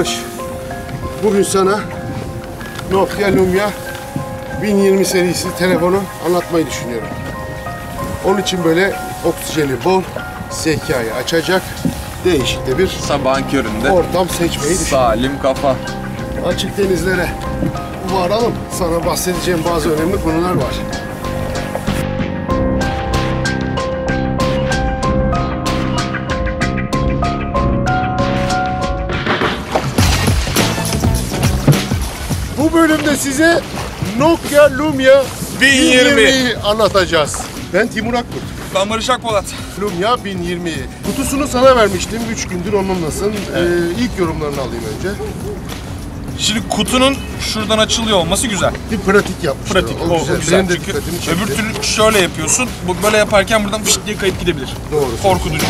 Barış, bugün sana Nokia Lumia 1020 serisi telefonu anlatmayı düşünüyorum. Onun için böyle oksijeni bol, zekayı açacak değişik de bir Sabahın köründe. ortam seçmeyi düşünüyorum. Salim kafa. Açık denizlere varalım. Sana bahsedeceğim bazı önemli konular var. Bu bölümde size Nokia Lumia 1020. 1020'yi anlatacağız. Ben Timur Akkurt. Ben Barış Akpolat. Lumia 1020. Kutusunu sana vermiştim. 3 gündür onunlasın. Ee, ilk yorumlarını alayım önce. Şimdi kutunun şuradan açılıyor olması güzel. Bir pratik yapmışlar. Pratik. O, güzel. Benim de Çünkü dikkatimi çekti. öbür türlü şöyle yapıyorsun. Bu böyle yaparken buradan fışt diye kayıp gidebilir. Doğru. Korkutucu.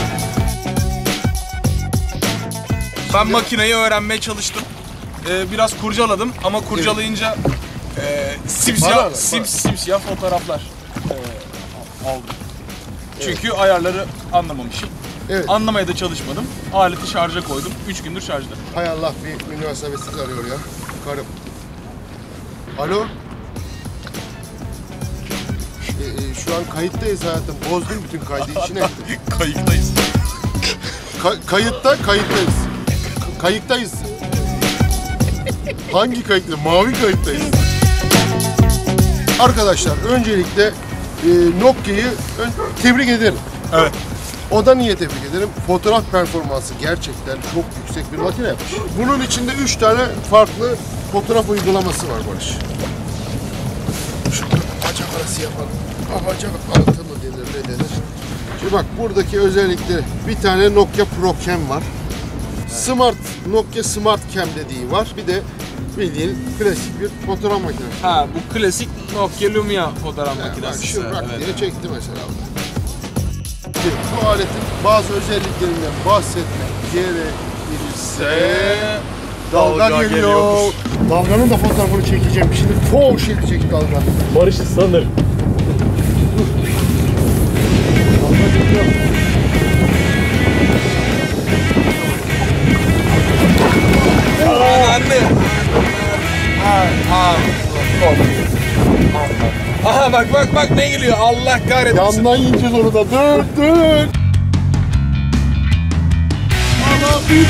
Ben makineyi öğrenmeye çalıştım. Ee, biraz kurcaladım ama kurcalayınca e, simsiyah, bak, sim, bana. simsiyah fotoğraflar e, aldım. Çünkü ayarları anlamamışım. Evet. Anlamaya da çalışmadım. Aleti şarja koydum. 3 gündür şarjda. Hay Allah bir münasebetsiz arıyor ya. Karım. Alo? E, e, şu an kayıttayız hayatım. Bozdun bütün kaydı içine. Kayıktayız. Ka- kayıtta kayıttayız. K- kayıttayız. Hangi kayıtta? Mavi kayıttayız. Arkadaşlar öncelikle e, Nokia'yı ön- tebrik ederim. Evet. O da niye tebrik ederim? Fotoğraf performansı gerçekten çok yüksek bir makine yapmış. Bunun içinde 3 tane farklı fotoğraf uygulaması var Barış. Şurada bacak arası yapalım. Ha, Bacak altı mı denir ne denir? Şimdi bak buradaki özellikle bir tane Nokia Pro Cam var. Smart, Nokia Smart Cam dediği var. Bir de bildiğin klasik bir fotoğraf makinesi. Ha bu klasik Nokia Lumia fotoğraf Yani bak makinesi. şu rak Evet. diye çekti mesela. Şimdi Bu aletin bazı özelliklerinden bahsetmek gerekirse dalga, dalga geliyor. geliyormuş. Dalganın da fotoğrafını çekeceğim. Şimdi foş edecek dalga. Barış'ı sanır. Dalga geliyor. Bak bak bak ne geliyor Allah kahretmesin. Yandan yiyeceğiz onu da. Dur dur. Allah büyük.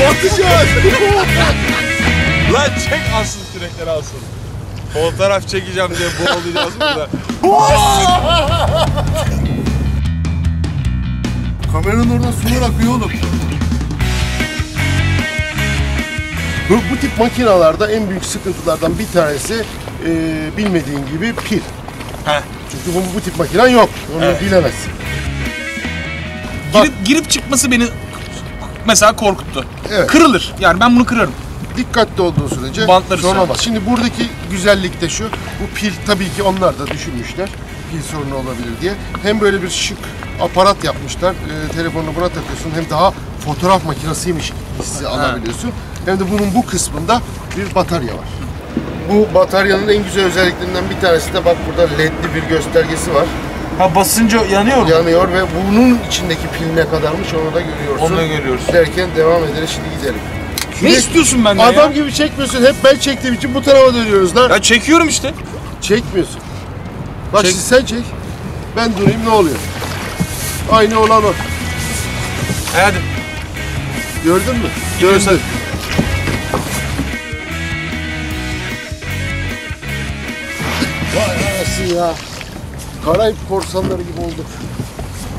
Batacağız. Lan çek alsın kürekleri alsın. Fotoğraf çekeceğim diye boğulacağız burada. Kameranın oradan sular akıyor oğlum. Bu, bu tip makinalarda en büyük sıkıntılardan bir tanesi e, bilmediğin gibi pil. Heh. Çünkü bu, bu tip makinen yok. Onu Evet. bilemezsin. Bak. Girip, girip çıkması beni mesela korkuttu. Evet. Kırılır. Yani ben bunu kırarım. Dikkatli olduğu sürece Bantları sorun olmaz. Şimdi buradaki güzellik de şu. Bu pil tabii ki onlar da düşünmüşler. Pil sorunu olabilir diye. Hem böyle bir şık aparat yapmışlar. E, telefonunu buna takıyorsun. Hem daha fotoğraf makinesiymiş hissi alabiliyorsun. Hem de bunun bu kısmında bir batarya var. Bu bataryanın en güzel özelliklerinden bir tanesi de bak burada ledli bir göstergesi var. Ha basınca yanıyor mu? Yanıyor ve bunun içindeki pil ne kadarmış onu da görüyorsun. Onu da görüyoruz. Derken devam edelim şimdi gidelim. Ne istiyorsun benden Adam ya? gibi çekmiyorsun. Hep ben çektiğim için bu tarafa dönüyoruz lan. Ya çekiyorum işte. Çekmiyorsun. Bak Çek. şimdi sen çek. Ben durayım ne oluyor? Aynı olan o. Hadi. Gördün mü? Gidiyoruz Gördüm. Vay anasını ya. Karayip korsanları gibi olduk.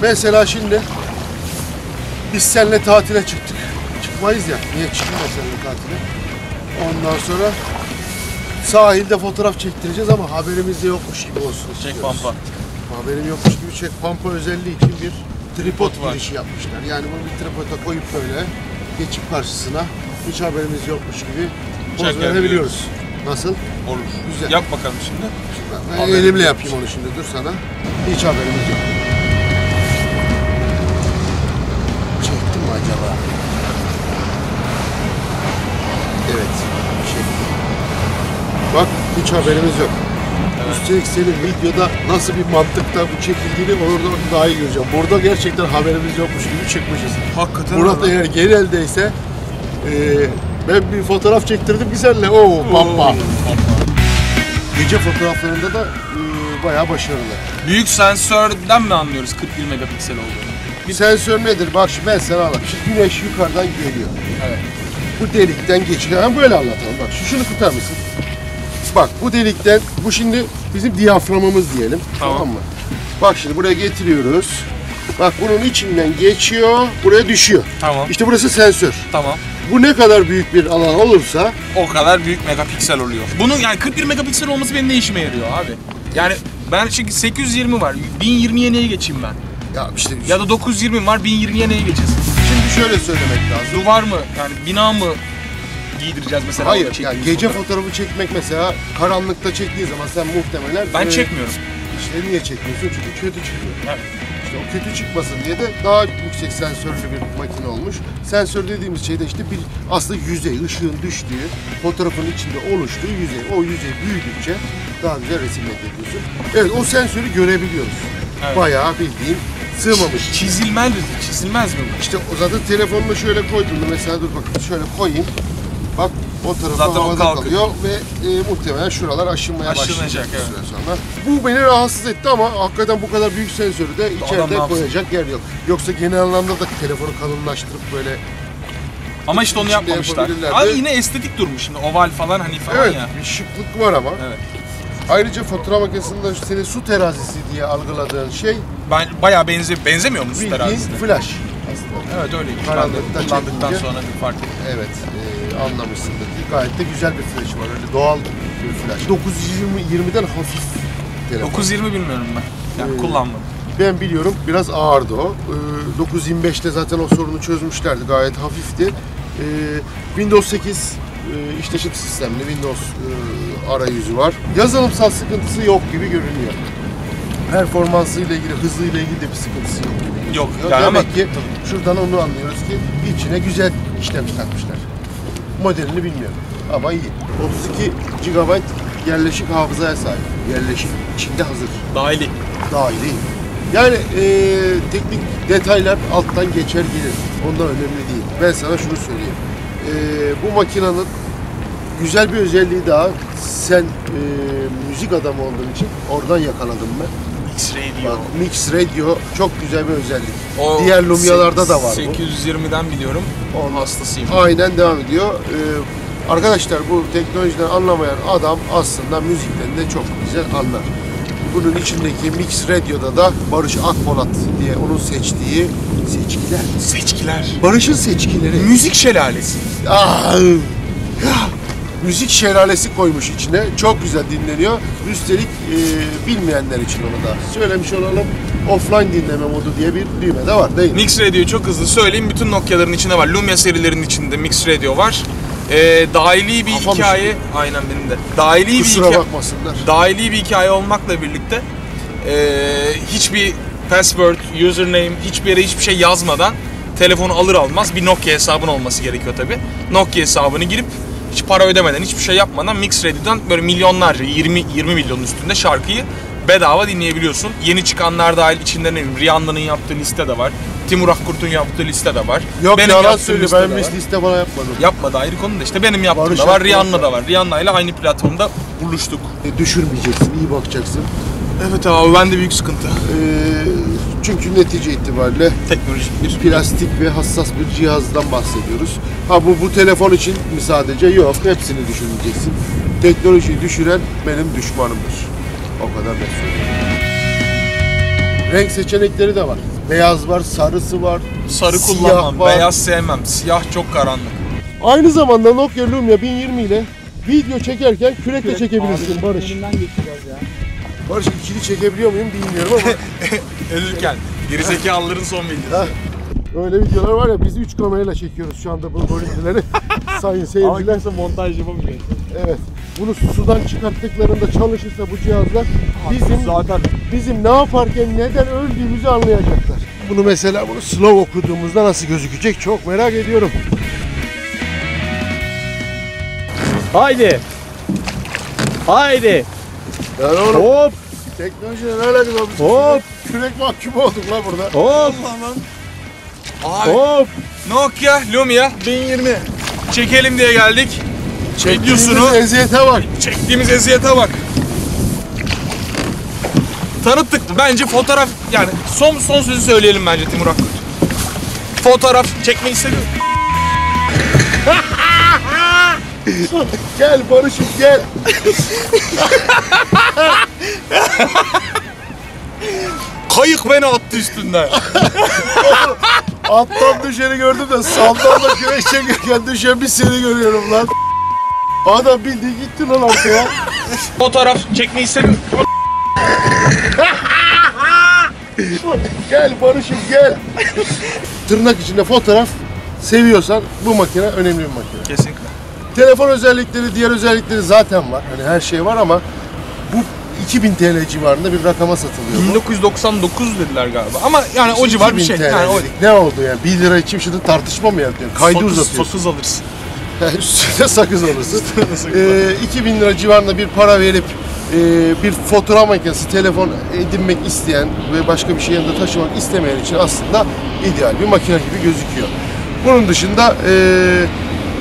Mesela şimdi biz seninle tatile çıktık. Çıkmayız ya. Niye çıkmayız seninle tatile? Ondan sonra sahilde fotoğraf çektireceğiz ama haberimiz de yokmuş gibi olsun. Çek istiyoruz. pampa. Haberim yokmuş gibi çek pampa özelliği için bir tripod girişi yapmışlar. Yani bunu bir tripoda koyup böyle geçip karşısına hiç haberimiz yokmuş gibi poz verebiliyoruz. Nasıl? Olur. Güzel. Yap bakalım şimdi. Ben Haberimiz elimle yapayım onu şimdi dur sana. Hiç haberimiz yok. Çektim mi acaba? Evet. Çektim. Bak hiç haberimiz yok. Üstelik senin videoda nasıl bir mantıkta bu çekildiğini orada daha iyi göreceğim. Burada gerçekten haberimiz yokmuş gibi çıkmışız. Hakikaten Murat eğer geneldeyse eee ben bir fotoğraf çektirdim güzelle. Oo bamba. Gece fotoğraflarında da eee, bayağı başarılı. Büyük sensörden mi anlıyoruz 41 megapiksel olduğunu? Bir sensör nedir? Bak şimdi ben sana anlatayım. Şimdi güneş yukarıdan geliyor. Evet. Bu delikten geçiyor. Hemen böyle anlatalım. Bak şu şunu tutar mısın? Bak bu delikten, bu şimdi bizim diyaframımız diyelim. Tamam. mı? Bak şimdi buraya getiriyoruz. Bak bunun içinden geçiyor, buraya düşüyor. Tamam. İşte burası sensör. Tamam. Bu ne kadar büyük bir alan olursa O kadar büyük megapiksel oluyor. Bunun yani 41 megapiksel olması benim ne işime yarıyor abi? Yani ben çünkü 820 var. 1020'ye neye geçeyim ben? ya işte Ya da 920 var 1020'ye neye geçeceğiz? şimdi şöyle söylemek lazım. Duvar mı? Yani bina mı giydireceğiz mesela? Hayır yani gece fotoğrafı? fotoğrafı çekmek mesela karanlıkta çektiği zaman sen muhtemelen Ben e, çekmiyorum. İşte niye çekmiyorsun? Çünkü kötü çıkıyor. Evet. İşte o kötü çıkmasın diye de daha yüksek sensörlü bir makine olmuş. Sensör dediğimiz şey de işte bir aslında yüzey, ışığın düştüğü, fotoğrafın içinde oluştuğu yüzey. O yüzey büyüdükçe daha güzel resim elde ediyorsun. Evet o sensörü görebiliyoruz. Evet. Bayağı bildiğin sığmamış. Çizilmez mi? Çizilmez mi bu? İşte o zaten telefonunu şöyle koyduğunda mesela dur bak şöyle koyayım. Bak o tarafı Zaten o havada kalkıyor. kalıyor ve e, muhtemelen şuralar aşınmaya Aşınacak, başlayacak bir evet. süre sonra. Bu beni rahatsız etti ama hakikaten bu kadar büyük sensörü de ne içeride yapsın? koyacak yer yok. Yoksa genel anlamda da telefonu kalınlaştırıp böyle Ama işte onu İçinde yapmamışlar. yapabilirlerdi. Abi yine estetik durmuş şimdi oval falan hani falan evet ya. bir şıklık var ama. Evet. Ayrıca fotoğraf makinesinde senin su terazisi diye algıladığın şey Ben bayağı benze benzemiyor mu bildiğin terazisine? flash aslında. Evet de Karanlıkta kullandıktan çekince- sonra bir fark. Evet, e, anlamışsındır gayet de güzel bir flash var. Öyle doğal bir flash. 920'den hafif telefon. 920 bilmiyorum ben. Yani Ee, kullanmadım. Ben biliyorum biraz ağırdı o. Ee, 925'te zaten o sorunu çözmüşlerdi. Gayet hafifti. Ee, Windows 8 e, işletim sistemli Windows e, arayüzü var. Yazılımsal sıkıntısı yok gibi görünüyor. Performansıyla ilgili, hızıyla ilgili de bir sıkıntısı yok gibi. Yok, yani Demek ama- ki şuradan onu anlıyoruz ki içine güzel işlemiş takmışlar. Modelini bilmiyorum ama iyi. 32 GB yerleşik hafızaya sahip. Yerleşik, içinde hazır Dahili. dahili. Yani eee, teknik detaylar alttan geçer gelir. Ondan önemli değil. Ben sana şunu söyleyeyim. Eee, bu makinenin güzel bir özelliği daha. Sen eee, müzik adamı olduğun için oradan yakaladım ben. X-Ray diyor. Bak, Mix Radio çok güzel bir özellik. O Diğer Lumia'larda da var bu. 820'den biliyorum. Ondan- Hastasıyım. Aynen devam ediyor. Ee, arkadaşlar bu teknolojiden anlamayan adam aslında müzikten de çok güzel anlar. Bunun içindeki Mix Radio'da da Barış Akpolat diye onun seçtiği seçkiler. Seçkiler. Barış'ın seçkileri. Müzik şelalesi. Ah! Müzik şelalesi koymuş içine. Çok güzel dinleniyor. Üstelik e, bilmeyenler için onu da söylemiş olalım. Offline dinleme modu diye bir düğme de var değil mi? Mix Radio çok hızlı söyleyeyim. Bütün Nokia'ların içinde var. Lumia serilerinin içinde Mix Radio var. Ee, dahili bir Kafam hikaye. üşüdü. Aynen benim de. Dahili bir Kusura hikaye. bakmasınlar. dahili bir hikaye olmakla birlikte eee, hiçbir password, username, hiçbir yere hiçbir şey yazmadan telefonu alır almaz bir Nokia hesabın olması gerekiyor tabi. Nokia hesabını girip hiç para ödemeden, hiçbir şey yapmadan Mix Radio'dan böyle milyonlarca, 20 20 milyonun üstünde şarkıyı bedava dinleyebiliyorsun. Yeni çıkanlar dahil içinde ne bileyim Rihanna'nın yaptığı liste de var. Timur Akkurt'un yaptığı liste de var. Yok Benim yalan söylüyor. Ben mis liste bana yapmadım. Yapmadı ayrı konu da işte benim yaptığım Barış da var, Rihanna da. var. Rihanna ile aynı platformda buluştuk. E, düşürmeyeceksin, iyi bakacaksın. Evet abi bende büyük sıkıntı. E, çünkü netice itibariyle Teknolojik bir plastik ve hassas bir cihazdan bahsediyoruz. Ha bu bu telefon için mi sadece? Yok, hepsini düşüneceksin. Teknolojiyi düşüren benim düşmanımdır. O kadar net söylüyorum. Renk seçenekleri de var. Beyaz var, sarısı var. Sarı siyah kullanmam, var. beyaz sevmem. Siyah çok karanlık. Aynı zamanda Nokia Lumia 1020 ile video çekerken kürekle çekebilirsin Barış. Barış ikili çekebiliyor muyum bilmiyorum ama Ölürken. Gerizekalıların son bilgisi. Öyle videolar var ya biz 3 kamerayla çekiyoruz şu anda bu görüntüleri. Sayın seyirciler. montaj yapamayacak. Evet. Bunu sudan çıkarttıklarında çalışırsa bu cihazlar bizim Zaten bizim ne yaparken neden öldüğümüzü anlayacaklar. Bunu mesela bunu slow okuduğumuzda nasıl gözükecek çok merak ediyorum. Haydi. Haydi. Yani oğlum Hop teknolojiyle ne alakası var? Biz Hop. Kürek mahkumu olduk lan burada. hop Allah lan. Abi hop. Nokia Lumia 1020 çekelim diye geldik. Videosunu Eziyete bak. çektiğimiz eziyete bak. Tanıttık. Bence fotoğraf yani son son sözü söyleyelim bence Timur Akkurt. Fotoğraf çekmeyi seviyorum. Gel Barış'ım gel. Kayık beni attı üstünden. Alttan düşeni gördüm de sandalda güreş çekirken düşen bir seni görüyorum lan. Adam bildiği gitti lan arkaya. Fotoğraf çekmeyi seviyorum. Gel Barış'ım gel. Tırnak içinde fotoğraf seviyorsan bu makine önemli bir makine. Kesinlikle. Telefon özellikleri, diğer özellikleri zaten var. Hani her şey var ama 2000 TL civarında bir rakama satılıyor. bu. 1999 dediler galiba. Ama yani o civar bir 2000 şey. Yani o. Ne oldu yani? 1 lira için şimdi tartışma mı yapıyorsun? Kaydı sakız, uzatıyorsun. sakız alırsın. Üstüne sakız alırsın. ee, 2000 lira civarında bir para verip e, bir fotoğraf makinesi, telefon edinmek isteyen ve başka bir şey yanında taşımak istemeyen için aslında ideal bir makine gibi gözüküyor. Bunun dışında e,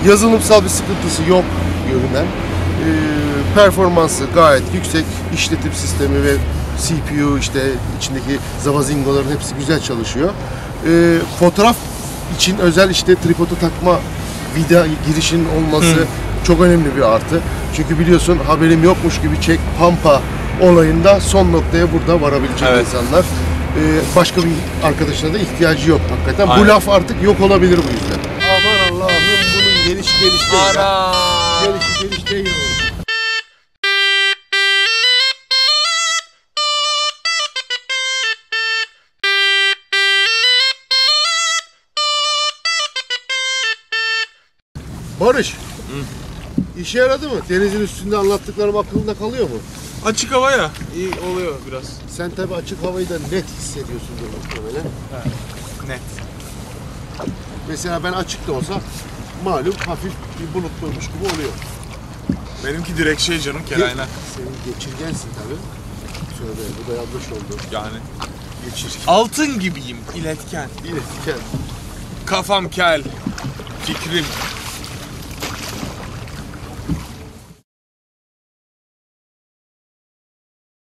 yazılımsal bir sıkıntısı yok görünen. E, performansı gayet yüksek. işletim sistemi ve CPU işte içindeki zavazingoların hepsi güzel çalışıyor. E, fotoğraf için özel işte tripoda takma vida girişinin olması çok önemli bir artı. Çünkü biliyorsun haberim yokmuş gibi çek pampa olayında son noktaya burada varabilecek Evet. insanlar. Ee, başka bir arkadaşına da ihtiyacı yok hakikaten. Aynen. Bu laf artık yok olabilir bu yüzden. Aman Allah'ım bunun geliş geliş değil. Ana. Geliş geliş değil. Barış. İşe yaradı mı? Denizin üstünde anlattıklarım aklında kalıyor mu? Açık hava ya. İyi oluyor biraz. Sen tabii açık havayı da net hissediyorsundur muhtemelen. Net. Mesela ben açık da olsa malum hafif bir bulutluymuş gibi oluyor. Benimki direkt şey canım kelayna. Senin geçirgensin tabii. Şöyle bu da yanlış oldu. Yani. Geçirgen. Altın gibiyim iletken. İletken. Kafam kel. Fikrim